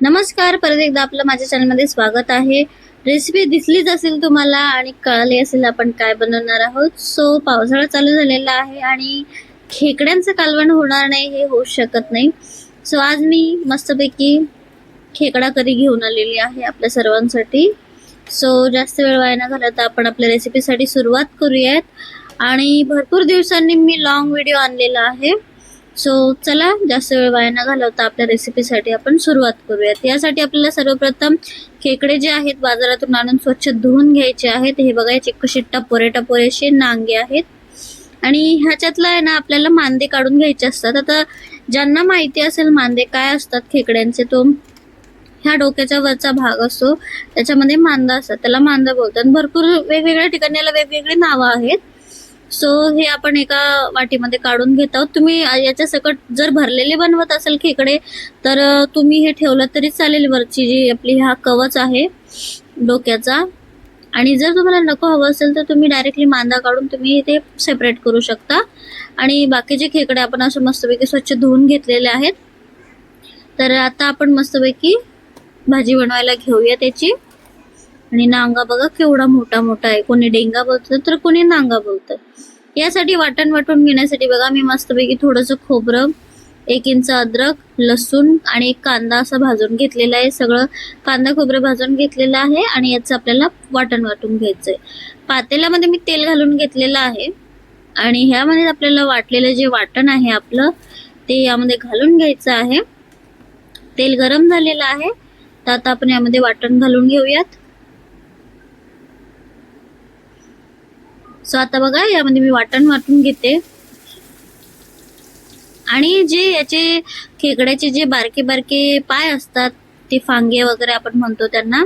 नमस्कार परत एकदा आपलं माझ्या चॅनलमध्ये स्वागत आहे. रेसिपी दिसलीच असेल तुम्हाला आणि कळाली असेल आपण काय बनवणार आहोत. सो पावसाळा चालू झालेला आहे आणि खेकड्यांचं कालवण होणार नाही हे होऊ शकत नाही. सो आज मी मस्तपैकी खेकडा करी घेऊन आलेली आहे आपल्या सर्वांसाठी. सो जास्त वेळ वाया न घालवता आपण आपल्या रेसिपीसाठी सुरुवात करूयात. आणि भरपूर दिवसांनी मी लॉंग व्हिडिओ आणलेला आहे. सो चला जास्त वेळ वाया न घालवता आपल्या रेसिपीसाठी आपण सुरुवात करूयात. यासाठी आपल्याला सर्वप्रथम खेकडे जे आहेत बाजारातून आणून स्वच्छ धुवून घ्यायचे आहेत. हे बघा याचे कसे टपोरे टपोरे असे नांगे आहेत. आणि ह्याच्यातला आहे ना आपल्याला मांदे काढून घ्यायचे असतात. आता ज्यांना माहिती असेल मांदे काय असतात खेकड्यांचे तो ह्या डोक्याच्या वरचा भाग असतो. त्याच्यामध्ये मांदा असतात. त्याला मांदा बोलतात. भरपूर वेगवेगळ्या ठिकाणी याला वेगवेगळी नावं आहेत. सो हे आपण एका वाटीमध्ये काढून घेत आहोत. तुम्ही याच्या सकट जर भरलेले बनवत असेल खेकडे तर तुम्ही हे ठेवलं तरी चालेल. वरची जी आपली हा कवच आहे डोक्याचा. आणि जर तुम्हाला नको हवं असेल तर तुम्ही डायरेक्टली मांदा काढून तुम्ही ते सेपरेट करू शकता. आणि बाकीचे खेकडे आपण असे मस्तपैकी स्वच्छ धुवून घेतलेले आहेत तर आता आपण मस्तपैकी भाजी बनवायला घेऊया त्याची. आणि नांगा बघा केवढा मोठा मोठा आहे. कोणी डेंगा बोलतं तर कोणी नांगा बोलतं यासाठी वाटण वाटून घेण्यासाठी बघा मी मस्तपैकी थोडंसं खोबरं एक इंच अद्रक लसूण आणि एक कांदा असा भाजून घेतलेला आहे. सगळं कांदा खोबरं भाजून घेतलेलं आहे आणि याचं आपल्याला वाटण वाटून घ्यायचं आहे पातेल्यामध्ये मी तेल घालून घेतलेलं आहे आणि ह्यामध्ये आपल्याला वाटलेलं जे वाटण आहे आपलं ते यामध्ये घालून घ्यायचं आहे. तेल गरम झालेलं आहे. तर आता आपण यामध्ये वाटण घालून घेऊयात. सो आता बघा यामध्ये मी वाटण वाटून घेते. आणि जे याचे खेकड्याचे जे बारके बारके पाय असतात ते फांगे वगैरे आपण म्हणतो त्यांना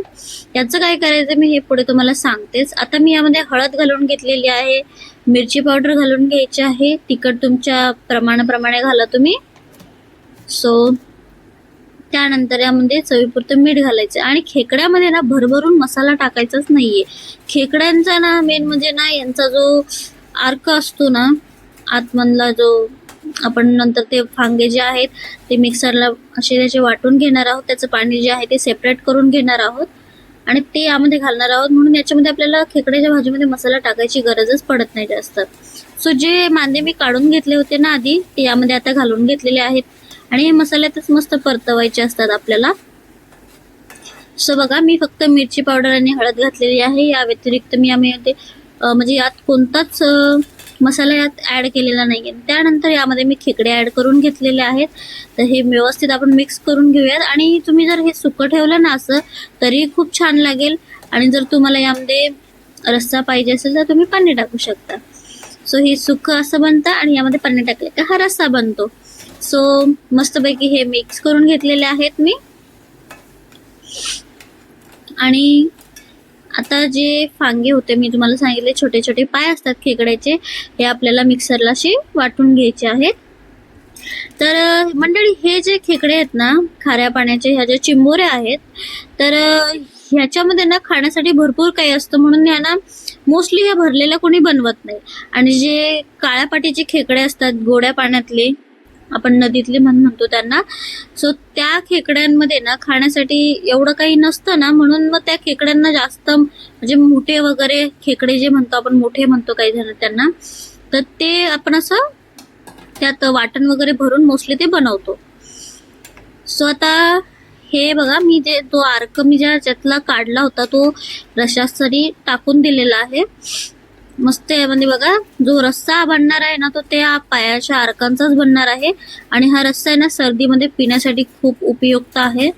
याचं काय करायचं मी हे पुढे तुम्हाला सांगतेच. आता मी यामध्ये हळद घालून घेतलेली आहे मिरची पावडर घालून घ्यायची आहे तिखट तुमच्या प्रमाणाप्रमाणे घाला तुम्ही. सो त्यानंतर यामध्ये चवीपुरतं मीठ घालायचं. आणि खेकड्यामध्ये ना भरभरून मसाला टाकायचाच नाहीये. खेकड्यांचा ना मेन म्हणजे ना यांचा जो आर्क असतो ना आतमधला जो आपण नंतर ते फांगे जे आहेत ते मिक्सरला असे त्याचे वाटून घेणार आहोत. त्याचं पाणी जे आहे ते सेपरेट करून घेणार आहोत. आणि ते यामध्ये घालणार आहोत. म्हणून याच्यामध्ये आपल्याला खेकड्याच्या भाजीमध्ये मसाला टाकायची गरजच पडत नाही जास्त. सो जे मांदे मी काढून घेतले होते ना आधी ते यामध्ये आता घालून घेतलेले आहेत. आणि हे मसाल्यातच मस्त परतवायचे असतात आपल्याला. सो बघा मी फक्त मिरची पावडर आणि हळद घातलेली आहे. या व्यतिरिक्त मी यामध्ये म्हणजे यात कोणताच मसाला यात ऍड केलेला नाही आहे त्यानंतर यामध्ये मी खेकडे ऍड करून घेतलेले आहेत. तर हे व्यवस्थित आपण मिक्स करून घेऊयात. आणि तुम्ही जर हे सुकं ठेवलं ना असं तरी खूप छान लागेल. आणि जर तुम्हाला यामध्ये रस्सा पाहिजे असेल तर तुम्ही पाणी टाकू शकता. सो हे सुकं असं बनतं आणि यामध्ये पाणी टाकले का हा रस्सा बनतो. सो मस्तपैकी हे मिक्स करून घेतलेले आहेत मी. आणि आता जे फांगे होते मी तुम्हाला सांगितले छोटे छोटे पाय असतात खेकड्याचे हे आपल्याला मिक्सरला असे वाटून घ्यायचे आहेत. तर मंडळी हे जे खेकडे आहेत ना खाऱ्या पाण्याचे ह्या ज्या चिंबोऱ्या आहेत तर ह्याच्यामध्ये ना खाण्यासाठी भरपूर काही असतं म्हणून ह्या ना मोस्टली ह्या भरलेल्या कोणी बनवत नाही. आणि जे काळ्या पाटीचे खेकडे असतात गोड्या पाण्यातले आपण नदीतले म्हण म्हणतो त्यांना. सो त्या खेकड्यांमध्ये ना खाण्यासाठी एवढं काही नसतं ना म्हणून मग त्या खेकड्यांना जास्त म्हणजे मोठे वगैरे खेकडे जे म्हणतो आपण मोठे म्हणतो काही जण त्यांना तर ते आपण असं त्यात वाटण वगैरे भरून मोस्टली ते बनवतो. सो आता हे बघा मी जे तो आर्क मी ज्या ज्यातला काढला होता तो रशासरी टाकून दिलेला आहे. मस्त आहे. म्हणजे बघा जो रस्सा बनणार आहे ना तो त्या पायाच्या अर्कांचाच बनणार आहे. आणि हा रस्सा आहे ना सर्दीमध्ये पिण्यासाठी खूप उपयुक्त आहे.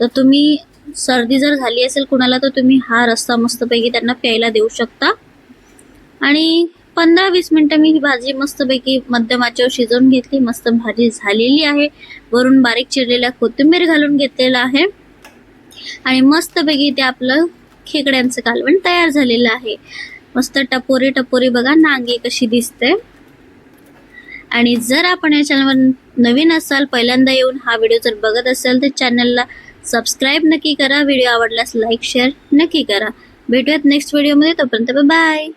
तर तुम्ही सर्दी जर झाली असेल कुणाला तर तुम्ही हा रस्सा मस्तपैकी त्यांना प्यायला देऊ शकता. आणि पंधरा वीस मिनिटं मी ही भाजी मस्तपैकी मध्यम आचेवर शिजवून घेतली. मस्त भाजी झालेली आहे. वरून बारीक चिरलेल्या कोथिंबीर घालून घेतलेला आहे. आणि मस्तपैकी ते आपलं खेकड्यांचं कालवण तयार झालेलं आहे. मस्त टपोरी टपोरी बघा नांगी कशी दिसते. आणि जर आपण या चॅनलवर नवीन असाल पहिल्यांदा येऊन हा व्हिडिओ जर बघत असाल तर चॅनलला सबस्क्राईब नक्की करा. व्हिडिओ आवडल्यास लाईक शेअर नक्की करा. भेटूयात नेक्स्ट व्हिडिओमध्ये तोपर्यंत बाय